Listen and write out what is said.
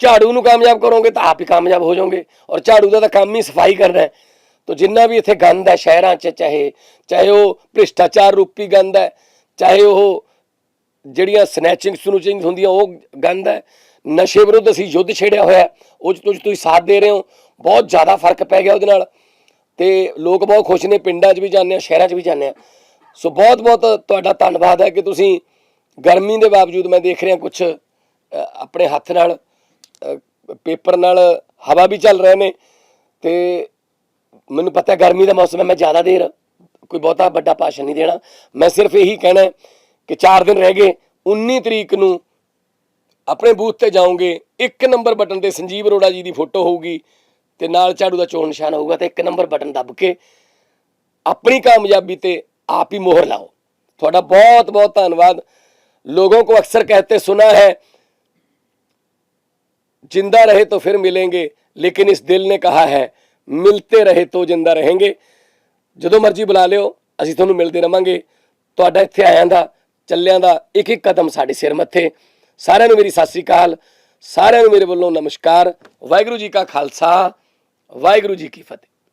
ਝਾੜੂ ਨੂੰ ਕਾਮਯਾਬ ਕਰੋਗੇ ਤਾਂ ਆਪ ਹੀ ਕਾਮਯਾਬ ਹੋ ਜਾਓਗੇ। ਔਰ ਝਾੜੂ ਦਾ ਤਾਂ ਕੰਮ ਹੀ ਸਫ਼ਾਈ ਕਰਨਾ ਹੈ। ਤੋ ਜਿੰਨਾ ਵੀ ਇੱਥੇ ਗੰਦ ਹੈ ਸ਼ਹਿਰਾਂ 'ਚ, ਚਾਹੇ ਚਾਹੇ ਉਹ ਭ੍ਰਿਸ਼ਟਾਚਾਰ ਰੂਪੀ ਗੰਦ ਹੈ, ਚਾਹੇ ਉਹ ਜਿਹੜੀਆਂ ਸਨੈਚਿੰਗ ਸਨੂਚਿੰਗ ਹੁੰਦੀਆਂ ਉਹ ਗੰਦ ਹੈ, ਨਸ਼ੇ ਵਿਰੁੱਧ ਅਸੀਂ ਯੁੱਧ ਛੇੜਿਆ ਹੋਇਆ ਉਹ 'ਚ ਤੁਸੀਂ ਸਾਥ ਦੇ ਰਹੇ ਹੋ, ਬਹੁਤ ਜ਼ਿਆਦਾ ਫ਼ਰਕ ਪੈ ਗਿਆ ਉਹਦੇ ਨਾਲ। ਤੇ ਲੋਕ ਬਹੁਤ ਖੁਸ਼ ਨੇ, ਪਿੰਡਾਂ 'ਚ ਵੀ ਜਾਂਦੇ ਆ, ਸ਼ਹਿਰਾਂ 'ਚ ਵੀ ਜਾਂਦੇ ਆ। ਸੋ ਬਹੁਤ ਬਹੁਤ ਤੁਹਾਡਾ ਧੰਨਵਾਦ ਹੈ ਕਿ ਤੁਸੀਂ ਗਰਮੀ ਦੇ ਬਾਵਜੂਦ ਮੈਂ ਦੇਖ ਰਿਹਾ ਕੁਝ ਆਪਣੇ ਹੱਥ ਨਾਲ ਪੇਪਰ ਨਾਲ ਹਵਾ ਵੀ ਚੱਲ ਰਹੇ ਨੇ ਤੇ ਮੈਨੂੰ ਪਤਾ ਹੈ ਗਰਮੀ ਦਾ ਮੌਸਮ ਹੈ ਮੈਂ ਜ਼ਿਆਦਾ ਦੇਰ ਕੋਈ ਬਹੁਤਾ ਵੱਡਾ ਭਾਸ਼ਣ ਨਹੀਂ ਦੇਣਾ ਮੈਂ ਸਿਰਫ ਇਹੀ ਕਹਿਣਾ ਹੈ ਕਿ 4 ਦਿਨ ਰਹਿ ਗਏ 19 ਤਰੀਕ ਨੂੰ ਆਪਣੇ ਬੂਥ ਤੇ ਜਾਓਗੇ ਇੱਕ ਨੰਬਰ ਬਟਨ ਤੇ ਸੰਜੀਵ ਅਰੋੜਾ ਜੀ ਦੀ ਫੋਟੋ ਹੋਊਗੀ ਤੇ ਨਾਲ ਝਾੜੂ ਦਾ ਚੋਣ ਨਿਸ਼ਾਨ ਹੋਊਗਾ ਤੇ ਇੱਕ ਨੰਬਰ ਬਟਨ ਦੱਬ ਕੇ ਆਪਣੀ ਕਾਮਯਾਬੀ ਤੇ ਆਪ ਹੀ ਮੋਹਰ ਲਾਓ ਤੁਹਾਡਾ ਬਹੁਤ ਬਹੁਤ ਧੰਨਵਾਦ लोगों को अक्सर कहते सुना है जिंदा रहे तो फिर मिलेंगे लेकिन इस दिल ने कहा है ਮਿਲਤੇ ਰਹੇ ਤੋ ਜਿੰਦਾ रहेंगे ਜਦੋਂ ਮਰਜ਼ੀ ਬੁਲਾ ਲਿਓ ਅਸੀਂ ਤੁਹਾਨੂੰ ਮਿਲਦੇ ਰਵਾਂਗੇ ਤੁਹਾਡਾ ਇੱਥੇ ਆਇਆਂ ਦਾ ਚੱਲਿਆਂ ਦਾ ਇੱਕ ਇੱਕ ਕਦਮ ਸਾਡੇ ਸਿਰ ਮੱਥੇ ਸਾਰਿਆਂ ਨੂੰ ਮੇਰੀ ਸਤਿ ਸ੍ਰੀ ਅਕਾਲ ਸਾਰਿਆਂ ਨੂੰ ਮੇਰੇ ਵੱਲੋਂ ਨਮਸਕਾਰ ਵਾਹਿਗੁਰੂ ਜੀ ਕਾ ਖਾਲਸਾ ਵਾਹਿਗੁਰੂ ਜੀ ਕੀ ਫਤਿਹ